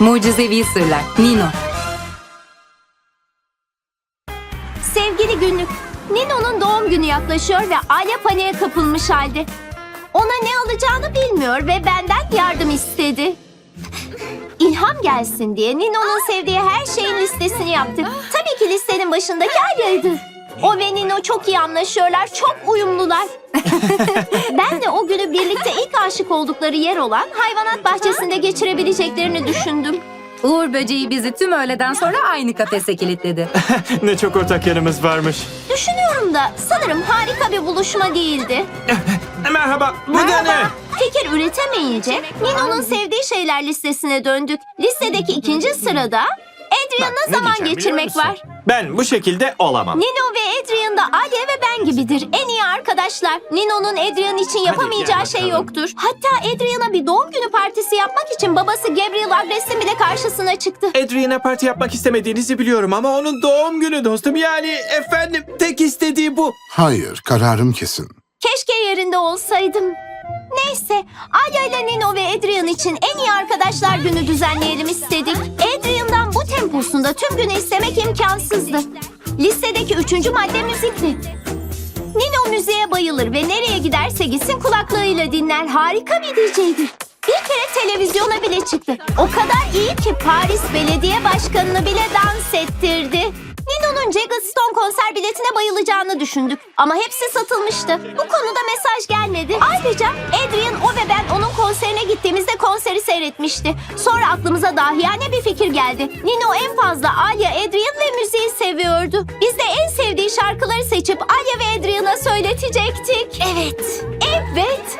Mucizevi Sırlar Nino Sevgili günlük, Nino'nun doğum günü yaklaşıyor ve Alya paniğe kapılmış halde. Ona ne alacağını bilmiyor ve benden yardım istedi. İlham gelsin diye Nino'nun sevdiği her şeyin listesini yaptı. Tabii ki listenin başındaki Alya'ydı. O ve Nino çok iyi anlaşıyorlar, çok uyumlular. Ben de o günü birlikte ilk aşık oldukları yer olan hayvanat bahçesinde geçirebileceklerini düşündüm. Uğur böceği bizi tüm öğleden sonra aynı kafese kilitledi. Ne çok ortak yanımız varmış. Düşünüyorum da sanırım harika bir buluşma değildi. Merhaba, bu da ne? Fikir üretemeyince Nino'nun sevdiği şeyler listesine döndük. Listedeki ikinci sırada Adrian'la Bak, ne zaman diyeceğim geçirmek var. Ben bu şekilde olamam. Nino ve Adrian da Alya ve ben gibidir. En iyi arkadaşlar. Nino'nun Adrian için yapamayacağı gel şey bakalım. yoktur. Hatta Adrian'a bir doğum günü partisi yapmak için babası Gabriel Agres'in bile karşısına çıktı. Adrian'a parti yapmak istemediğinizi biliyorum ama onun doğum günü dostum. Yani efendim tek istediği bu. Hayır, kararım kesin. Keşke yerinde olsaydım. Neyse, Alya ile Nino ve Adrian için en iyi arkadaşlar günü düzenleyelim istedik. Adrian'dan bu temposunda tüm günü istemek imkansızdı. Listedeki üçüncü madde müzikti. Nino müziğe bayılır ve nereye giderse gitsin kulaklığıyla dinler. Harika bir DJ'dir. Bir kere televizyona bile çıktı. O kadar iyi ki Paris Belediye Başkanı'nı bile dans ettirdi. Nino'nun Jagger Stone konser biletine bayılacağını düşündük. Ama hepsi satılmıştı. Bu konuda mesaj gelmedi. Ayrıca Adrian o ve ben onun konserine gittiğimizde konseri seyretmişti. Sonra aklımıza dahiyane bir fikir geldi. Nino en fazla Alya, Adrian ve müziği seviyordu. Biz de en sevdiği şarkıları seçip Söyletecektik. Evet. Evet.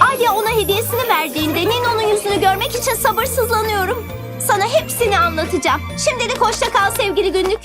Alya ona hediyesini verdiğinde Nino'nun yüzünü görmek için sabırsızlanıyorum. Sana hepsini anlatacağım. Şimdilik hoşça kal sevgili günlük.